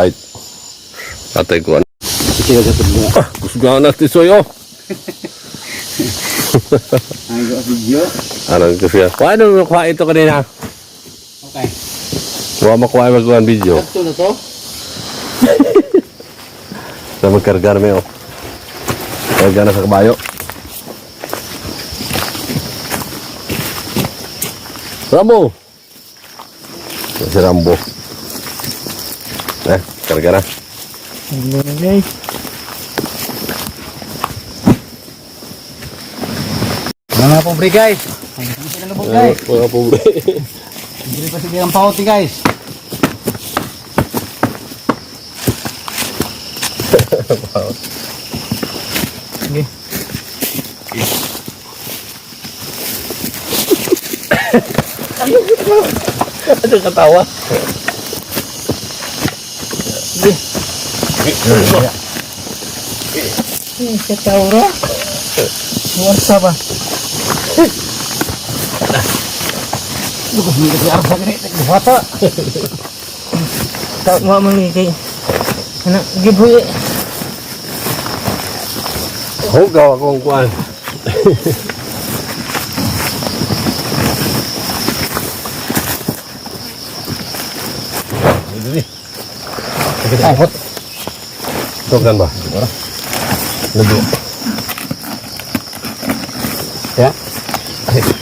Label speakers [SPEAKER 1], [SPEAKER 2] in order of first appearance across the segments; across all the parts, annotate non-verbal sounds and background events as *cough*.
[SPEAKER 1] Alright. Atay ko.
[SPEAKER 2] Sila sa tudlo.
[SPEAKER 1] Ah, *laughs* gusto nga natin soyo.
[SPEAKER 2] Ang go video.
[SPEAKER 1] Ano ko siya? Paano mo ito kanina?
[SPEAKER 2] Okay.
[SPEAKER 1] Makuha yung magawa ng video.
[SPEAKER 2] Sakto na to. *laughs*
[SPEAKER 1] Na magkarga namin oh. Karga na sa kabayo. Rambo! Si Rambo. Eh, karga na.
[SPEAKER 2] guys. Mga pobre guys. Sila lubog guys.
[SPEAKER 1] Mga pobre.
[SPEAKER 2] Hindi pa sige ang pauti guys. Sige.
[SPEAKER 1] Ano katawa?
[SPEAKER 2] Ini ketaura. What's up? Dugo hindi kasi arsa gani bata.
[SPEAKER 3] Tak mau mengiki. Anak gibuye.
[SPEAKER 1] Hugaw akong kuhan.
[SPEAKER 2] Ahot.
[SPEAKER 1] Tugan ba? Lado.
[SPEAKER 2] Ya. Sakit sakit.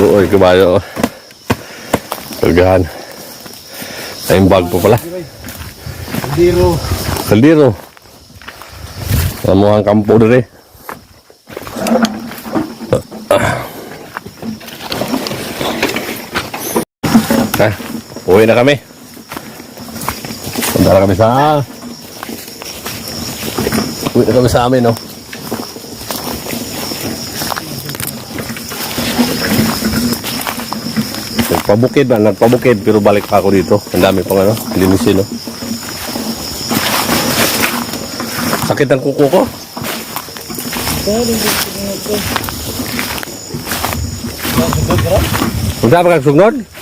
[SPEAKER 1] Luoy kabayo. Kargahan. Ay, yung bag po pala. Kaldiro. Amo ang kampo dire. Ah, uwi na kami. Punta na kami sa... Uwi na kami sa amin, no? Nagpabukid na, nagpabukid pero balik pa ako dito. Ang dami pang ano, linisin, no? Sakit ang kuko ko. Punta pa kang sugnod?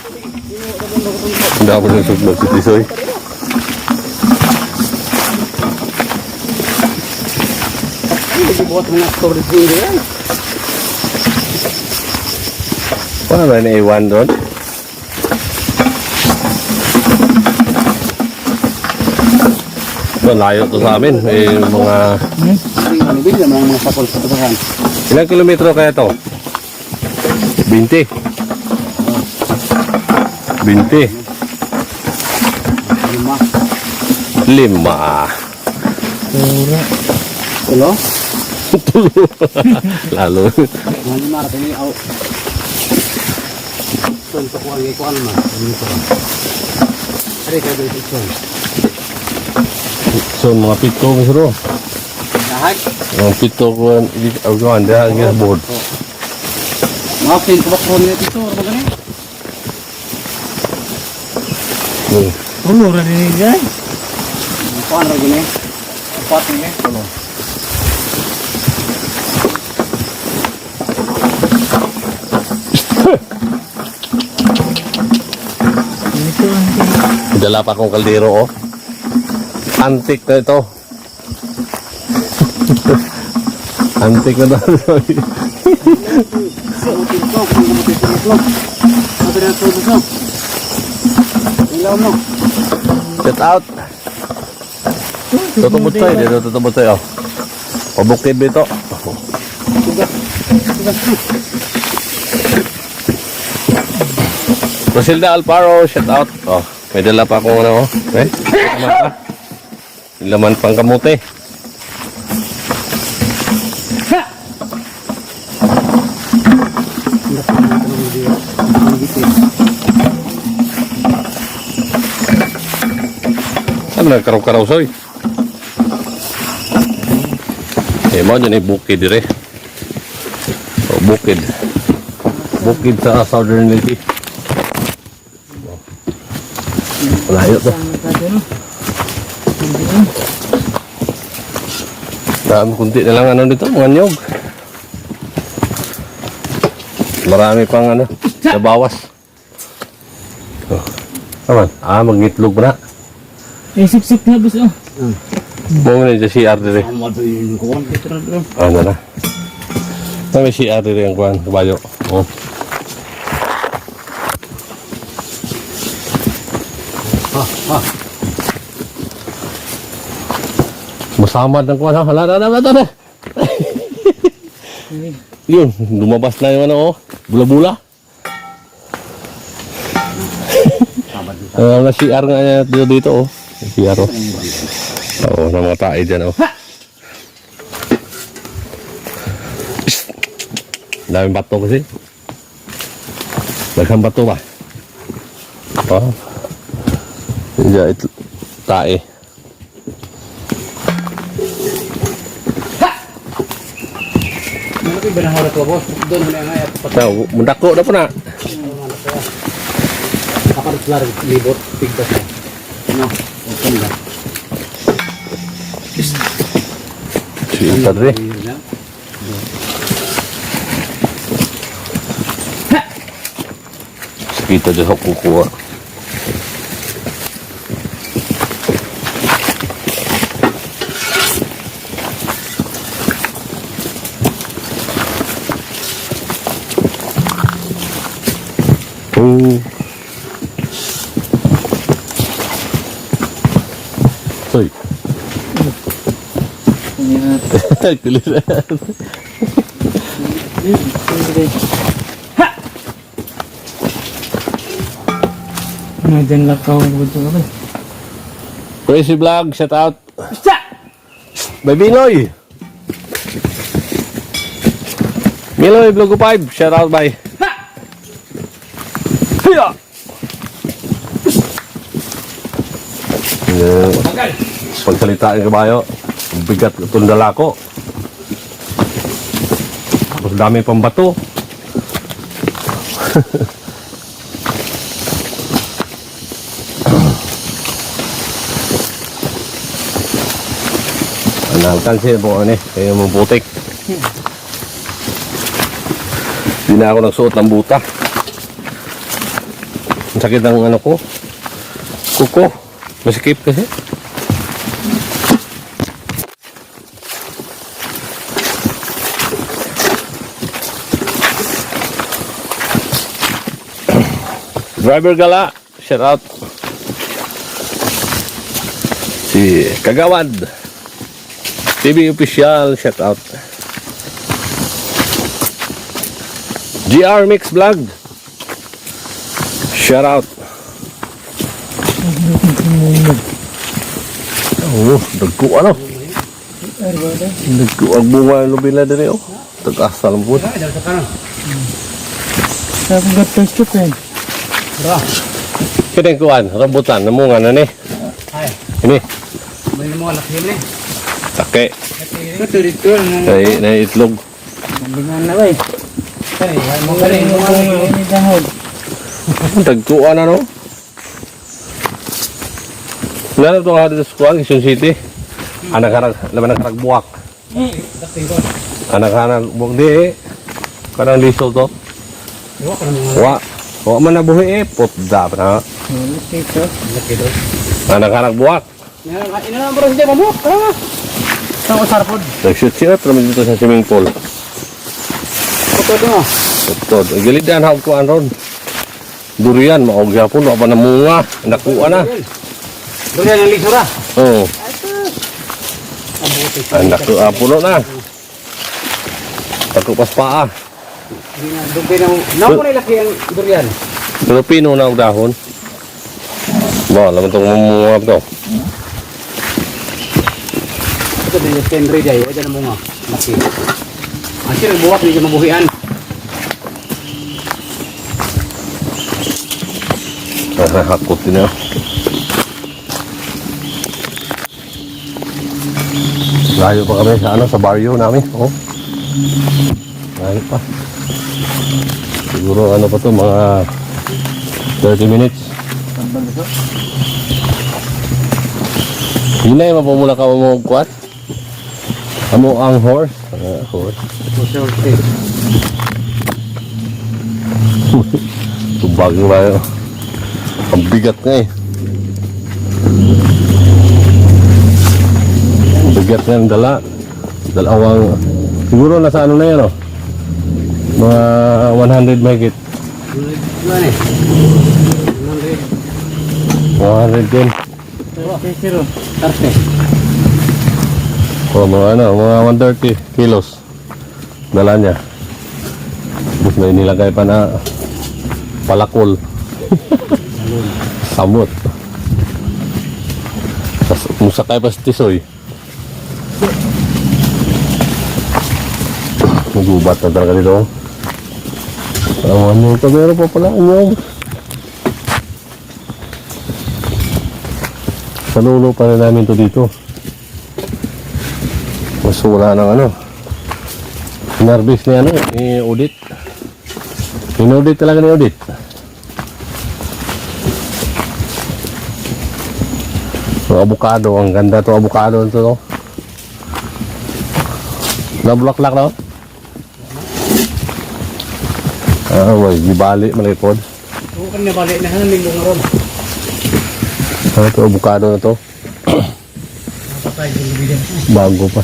[SPEAKER 1] Hindi ako ng sugnod si Tisoy.
[SPEAKER 2] Hindi buat mga storage hindi yan.
[SPEAKER 1] Ano ba na iwan doon? Malayo to sa amin. Eh, mga...
[SPEAKER 2] Ano bilhin mga mga sapol sa tubahan.
[SPEAKER 1] Ilang kilometro kaya to? 20. 20.
[SPEAKER 2] Lima.
[SPEAKER 1] Lima.
[SPEAKER 2] Tulo.
[SPEAKER 1] Lalo.
[SPEAKER 2] Mga lima rato ni aw. Son pa kuha ng kuha naman. Ano ito? Ari kayo dito son.
[SPEAKER 1] So, mga pito ko siro.
[SPEAKER 2] Lahat.
[SPEAKER 1] Mga pito ko ang gawan. Diyan ang board.
[SPEAKER 2] Mga pin ko bakron nito ito. Ano ba ganun?
[SPEAKER 1] Hmm.
[SPEAKER 3] Ulo ra ni guys.
[SPEAKER 2] Kuha na ganun. Apat ni
[SPEAKER 3] ang
[SPEAKER 1] Dala pa akong kaldero, oh. Antik na ito. Antik na daw.
[SPEAKER 2] So, utin ko. Kung kumutin ko ito dito. Ilaw mo.
[SPEAKER 1] Get out. Tutubot tayo. Dito tutubot tayo. Pabukid dito. Rosilda Alparo, shout out. Oh, may dala pa akong ano, oh. Eh, Laman pang kamote. Ano na karaw-karaw soy? Eh, mo dyan ay bukid dire. Oh, bukid. Bukid sa Southern. Oh. Malayo to. Dami kunti na lang ano dito, mga nyog. Marami pang ano, nabawas. Oh. Aman, ah, mag-itlog na.
[SPEAKER 3] Eh, sip-sip na boss oh.
[SPEAKER 1] Mo na sa CR dire.
[SPEAKER 2] Ang mga yung kuwan. Dito na doon.
[SPEAKER 1] Ano na. Na may CR dire ang kuan, kabayo. Oh.
[SPEAKER 2] Ha, ha.
[SPEAKER 1] Masamad ng kuan ha. Hala, hala, hala, hala. *laughs* Yun, lumabas na yung ano oh. Bula-bula.
[SPEAKER 2] Sabad dito.
[SPEAKER 1] Uh, na CR nga dito dito oh. CR oh. Oo, na mga tae dyan oh. Psst. Daming bato kasi. Daghang bato ba? Oh. Diyan ito tae.
[SPEAKER 2] Malaki ba na hawak ko, boss? Doon na nga ay pat.
[SPEAKER 1] Na, mundako na po na.
[SPEAKER 2] Nakarit lang libot tigdas na. Ano? Na.
[SPEAKER 1] Si Padre. Kita dyan ako kukuha. Oh.
[SPEAKER 3] Yan.
[SPEAKER 1] Kuliran.
[SPEAKER 3] Ano dyan lakaw ang buto ka?
[SPEAKER 1] Crazy Vlog, shout out. Baby Noy. Miloy Vlog 5, shout out bye. Hiya!
[SPEAKER 2] Tagal.
[SPEAKER 1] Pagsalita ng kabayo, bigat itong dalako. Tapos dami pang bato. *laughs* Analkan siya po ano eh, kaya mo putik. Hindi na ako nagsuot ng buta. Ang sakit ng ano ko. Kuko. Masikip kasi. *clears throat* Driver Gala, shout out. Si Kagawad. TV official, shout out. GR Mix Vlog. Shout out. Oh, dagko ano? Dagko ang bunga ng lubila diri oh. Tag-asal mo.
[SPEAKER 2] Ay.
[SPEAKER 3] Sabi ka test ko yan.
[SPEAKER 2] Ra.
[SPEAKER 1] Kini kuan, rambutan namunga na ni.
[SPEAKER 2] Ay.
[SPEAKER 1] Ini,
[SPEAKER 2] May mga laki ni.
[SPEAKER 1] take.
[SPEAKER 2] Ito dito ang
[SPEAKER 1] Nay nay itlog.
[SPEAKER 3] Malingan na ba eh.
[SPEAKER 2] Ay mo
[SPEAKER 3] Ang
[SPEAKER 2] kani
[SPEAKER 3] galing
[SPEAKER 2] mo
[SPEAKER 3] mo
[SPEAKER 2] kani.
[SPEAKER 3] kung ini dahon.
[SPEAKER 1] Dagkuan ano? Lalo to nga dito sa kuan, Quezon City. Anak-anak, laman ng karagbuwak.
[SPEAKER 2] Dati ko.
[SPEAKER 1] Anak-anak, buwak di. Kanang lisol to.
[SPEAKER 2] Na
[SPEAKER 1] Wa. Wa man nabuhi eh. Putda pa na.
[SPEAKER 3] Ano.
[SPEAKER 1] Anak-anak buwak.
[SPEAKER 2] Ina na bro siya mo. Tara na. Tang usar pod.
[SPEAKER 1] Nag-shoot sila naman dito sa swimming pool.
[SPEAKER 2] Foto mo.
[SPEAKER 1] Ito, gilidan ha kuan ron. Durian, maog yapon, wa pa namunga. Nakuha na.
[SPEAKER 2] Doon yan ang lisura.
[SPEAKER 1] Oo.
[SPEAKER 2] Abuti.
[SPEAKER 1] Anak ko, ah, puno na. Takupas paa.
[SPEAKER 2] Doon pinang Namo na laki ang durian.
[SPEAKER 1] Pero pino na dahon. Ba, laman itong mamunga to.
[SPEAKER 2] Ito din yung Henry day. Wala na mo nga. Laki. Asir buwak ni mabuhian.
[SPEAKER 1] Hakot din na. Layo pa kami sa ano sa barrio namin. Oh. Layo pa. Siguro ano pa to mga 30 minutes. Hinay mapamula ka mo kuat. Amo ang horse. Ah, horse. Tubag na tayo. Ang bigat nga eh. Ang dala. Dalawang, siguro nasa ano na yan oh. Mga 100 mahigit.
[SPEAKER 2] Ano eh?
[SPEAKER 1] 100 din.
[SPEAKER 3] Pero,
[SPEAKER 2] Tarte.
[SPEAKER 1] O mga ano, mga 130 kilos. Dala niya. Tapos may nilagay pa na palakol. *laughs* Samot. Tapos musakay pa sa tisoy. Nagubat na talaga dito. Ang ano pa meron pa pala ano. Salulo pa rin namin to dito. Mas wala ng ano. Narbis ni ano, ni Audit. Inaudit talaga ni Audit. So, avocado, ang ganda to avocado to. Nabulaklak na? Ah, may gibali malikod.
[SPEAKER 2] Oo, kan balik na hanan linggo nga ron.
[SPEAKER 1] Ano to, avocado na to?
[SPEAKER 2] Napatay yung lubigan.
[SPEAKER 1] Bago pa.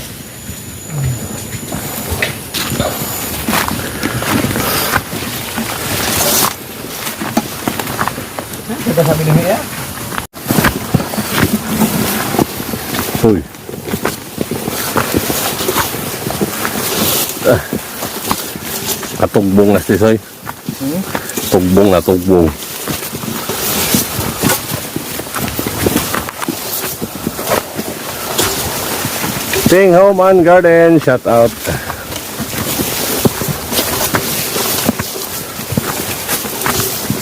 [SPEAKER 2] Kita sabi ni ya.
[SPEAKER 1] Uy. Ah. Katugbong na si Soy. Tugbong na tugbong. Sing Home and Garden, shout out.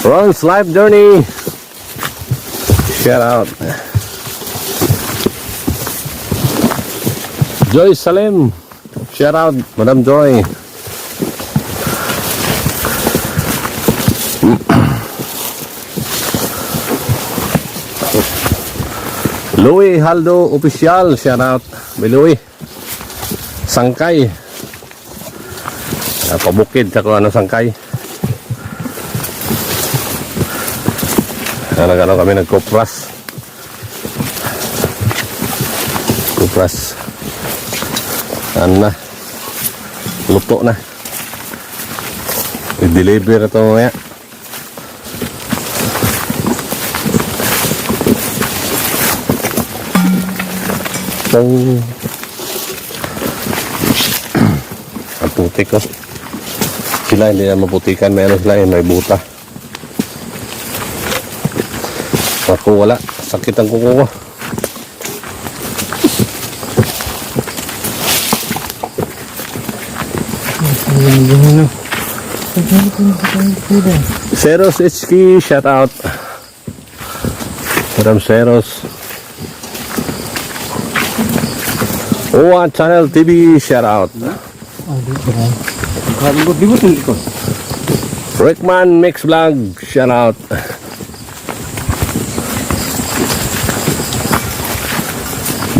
[SPEAKER 1] Ron's Life Journey, shout out. Joy Salim. Shout out, Madam Joy. Louis Haldo Official. Shout out. May Louis. Sangkay. Ah, pabukid sa kung ano sangkay. Ano-ano kami nagkupras. Kupras. Ano na? Luto na. I-deliver ito mamaya. Itong... Ang putik ko. Sila hindi na maputikan. Meron sila yung may buta. Ako wala. Sakit ang kuko ko.
[SPEAKER 3] Yun
[SPEAKER 1] Seros HK, shout out. From Seros. Owa Channel TV, shout out. Rickman Mix Vlog, shout out.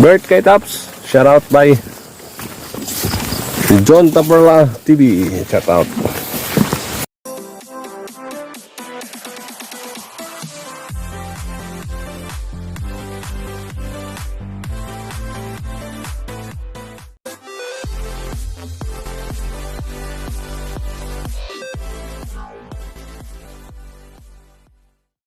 [SPEAKER 1] Bert K Tops, shout out by John Taperla TV, shout out.